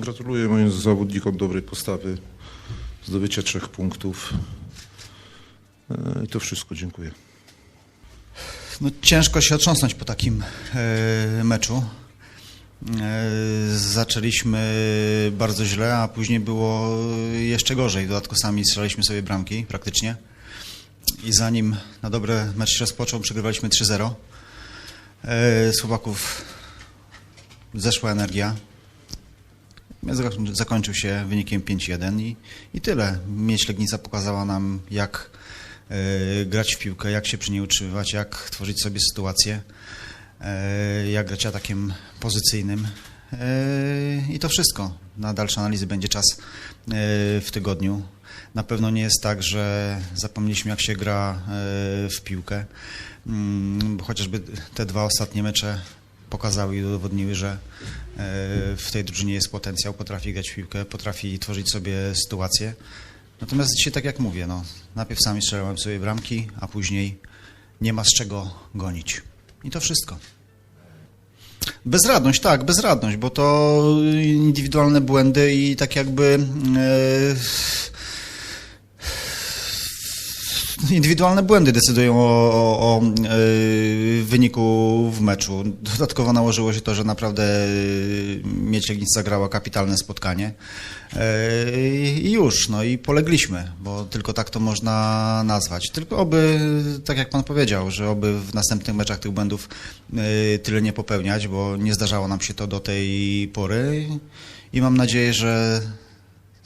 Gratuluję moim zawodnikom dobrej postawy, zdobycia trzech punktów. E, I to wszystko, dziękuję. No, ciężko się otrząsnąć po takim e, meczu. E, zaczęliśmy bardzo źle, a później było jeszcze gorzej. W dodatku sami strzelaliśmy sobie bramki praktycznie. I zanim na dobre mecz się rozpoczął, przegrywaliśmy 3-0. E, Słowaków zeszła energia. Zak- Zakończył się wynikiem 5-1 i, i tyle. Mieć Legnica pokazała nam, jak e, grać w piłkę, jak się przy niej utrzymywać, jak tworzyć sobie sytuację, e, jak grać atakiem pozycyjnym. E, I to wszystko. Na dalsze analizy będzie czas w tygodniu. Na pewno nie jest tak, że zapomnieliśmy, jak się gra w piłkę. Mm, Chociażby te dwa ostatnie mecze pokazały i udowodniły, że e, w tej drużynie jest potencjał, potrafi grać w piłkę, potrafi tworzyć sobie sytuacje. Natomiast dzisiaj, tak jak mówię, no, najpierw sami strzelałem sobie bramki, a później nie ma z czego gonić. I to wszystko. Bezradność, tak, bezradność, bo to indywidualne błędy i tak jakby e, indywidualne błędy decydują o, o, o e, wyniku w meczu. Dodatkowo nałożyło się to, że naprawdę e, Miedź Legnica zagrała kapitalne spotkanie E, i już, no i polegliśmy, bo tylko tak to można nazwać. Tylko oby, tak jak pan powiedział, że oby w następnych meczach tych błędów tyle nie popełniać, bo nie zdarzało nam się to do tej pory i mam nadzieję, że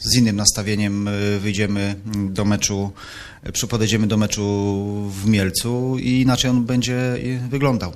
z innym nastawieniem y, wyjdziemy do meczu, y, podejdziemy do meczu w Mielcu i inaczej on będzie y, wyglądał.